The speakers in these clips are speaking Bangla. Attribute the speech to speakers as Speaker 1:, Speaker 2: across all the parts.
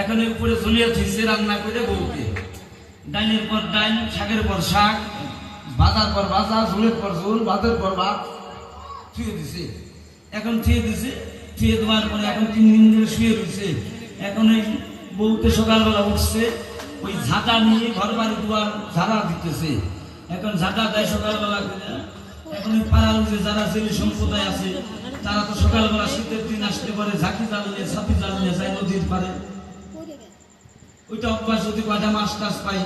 Speaker 1: এখন উপরে ঝুলিয়ে থিসে রান্না করে বউকে। ডাইনের পর ডাইন, শাকের পর শাক ভাতার পর ভাজা, ঝুলের পর ঝুল, ভাতের পর ভাত, থুয়ে দিছে। এখন থুয়ে দিছে, থুয়ে দেওয়ার পরে এখন তিন দিন ধরে শুয়ে রয়েছে। এখন এই বউকে সকালবেলা উঠছে, ওই ঝাঁটা নিয়ে ঘর বাড়ি দুয়ার ঝাড়া দিতেছে। এখন ঝাঁটা দেয় সকালবেলা। এখন ওই পাড়ার যে যারা ছেলে সম্প্রদায় আছে, তারা তো সকালবেলা শীতের দিন আসতে পারে, ঝাঁকি জাল নিয়ে, ছাতি জাল নিয়ে যায় নদীর পারে ওইটা অভ্যাস যদি কয়টা মাছ টাছ পাই,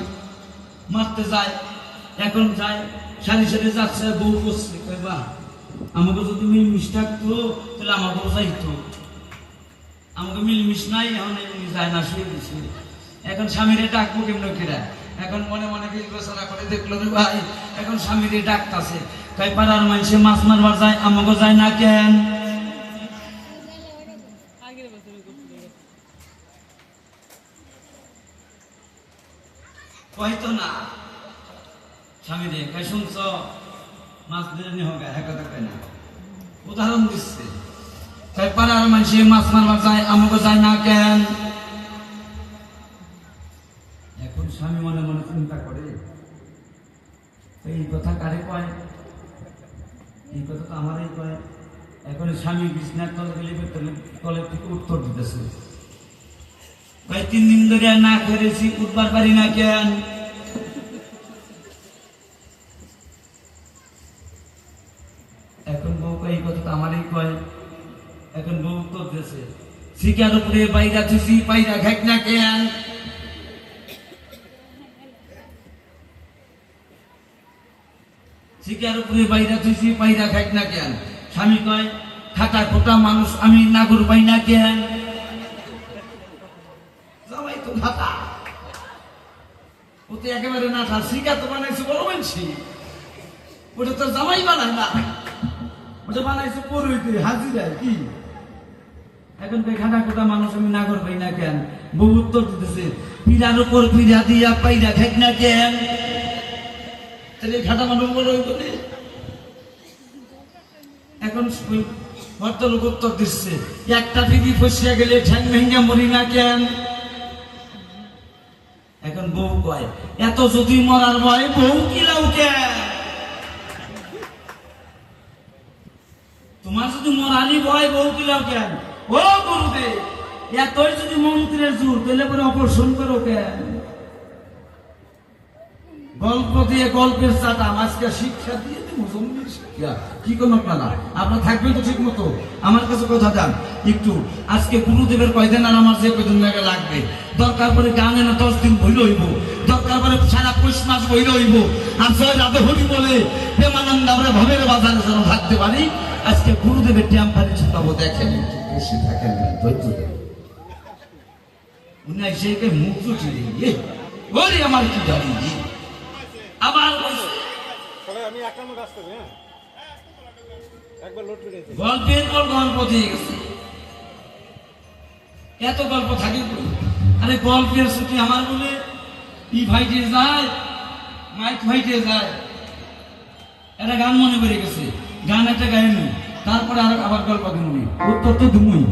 Speaker 1: মারতে যায়, এখন যায় সারি সারি যাচ্ছে, বউ করছে বাহ আমাকে যদি মিলমিশ থাকতো, তাহলে আমাকেও যাইতো। আমাকে মিলমিশ নাই, এখন যায় না, শুয়ে দিচ্ছে এখন স্বামীরে ডাকবো কেমন কেরা? এখন মনে মনে বিবেচনা করে দেখল রে ভাই, এখন স্বামীরে ডাকতাছে। তাই পাড়ার মানুষে মাছ মারবার যায় আমাকে যায় না কেন? হয়তো না। স্বামী রে, কাই শুনছ? মাছ ধরে নিয়ে হোক, এক কথা কয় না। উদাহরণ দিচ্ছে। তাই পাড়ার মানুষে মাছ মারবার যায় আমাকে যায় না কেন? এখন স্বামী মনে মনে চিন্তা করে। এই কথা কারে কয়? এই কথা তো আমারই কয়। এখন স্বামী বিছনার তলে গেলে তলে থেকে উত্তর দিতেছে। ভাই তিন দিন ধরে না করেছি উঠবার পারি না কেন? এখন বউ এই কথা আমারই কয়। এখন বউ উত্তর দিয়েছে শিকার উপরে বাইরা থুসি পাইরা ঘাট না কেন? শিকার উপরে বাইরা থুসি পাইরা ঘাট না কেন? স্বামী কয়, খাতা খোটা মানুষ, আমি নাগর পাই না কেন জামাই তো খাতা ও তো একেবারে না থা শিকার তো বানাইছে বড় মানছি ওটা তো জামাই বানায়, না? ওটা বানাইছে পড়ুইতে হাজিরায় কি? এখন তো খাটা মানুষ আমি নাগর পাই না কেন? বউ উত্তর দিতেছে, পিড়ার উপর পিড়া দিয়া পাইরা খাই না কেন? তাহলে খাটা মানুষ বড় রে। এখন ভদ্রলোক উত্তর দিচ্ছে, একটা টিভি ফসিয়া গেলে ঠ্যাং ভেঙ্গা মরি না কেন? বউ কয়, এত যদি মরার ভয় বউ কিলাও কে তোমার যদি মরারই ভয় বউ কিলাও কেন ও গুরুদেব, এতই যদি মন্ত্রের জোর, তাহলে করে অপারেশন করো কেন? গল্প দিয়ে গল্পের চাটা আজকে শিক্ষা দিয়ে দেবো শিক্ষা। কি কোনো আপনারা আপনারা থাকবেন তো ঠিক মতো। আমার কাছে কথা একটু, আজকে গুরুদেবের কয়দিন আর আমার যে কয়দিন লাগে লাগবে। দরকার পরে দশ দিন বই রইব দরকার পরে সারা পৌষ মাস রইব আর জয় রাধে হরি বলে প্রেমানন্দ আমরা ভবের বাজারে যেন থাকতে পারি। আজকে গুরুদেবের ট্যাম্পারি ছোটাবো, দেখেন বসে থাকেন ধৈর্য উনি মুখ ওরে আমার কি জানি? আবার গল্পের পর গল্প দিয়ে গেছে। এত গল্প থাকে আরে গল্পের ছুটি আমার বলে ই ভাইটে যায় মাইক ভাইটে যায়। একটা গান মনে পড়ে গেছে। গান একটা গাইনি তারপরে আর আবার গল্প দিমুনি উত্তর তো দিমুই।